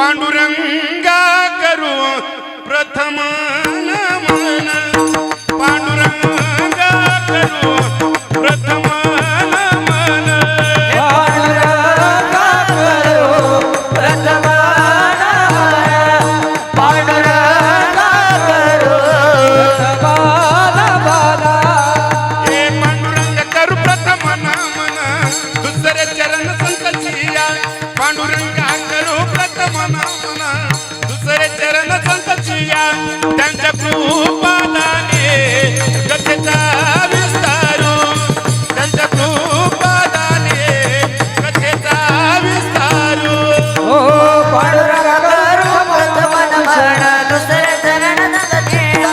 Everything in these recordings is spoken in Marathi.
पांडुरंगा करू प्रथमा त्यांच्या कृपादाने कथेचा विस्तारू त्यांच्या कृपादाने कथेचा विस्तारू ओ हो, पांडुरंगा करो प्रथम नमन दुसरे चरण संतचिया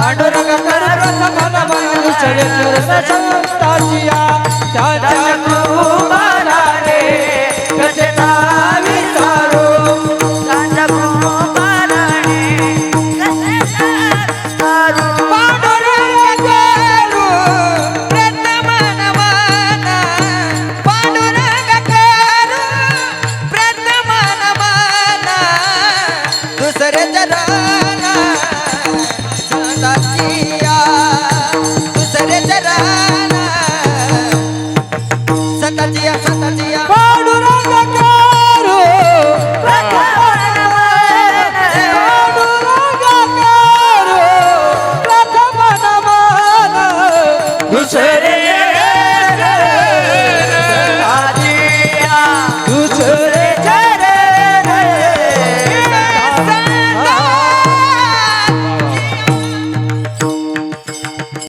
पांडुरंगा करो प्रथम नमन. दुसरे चरण संताचिया. जरा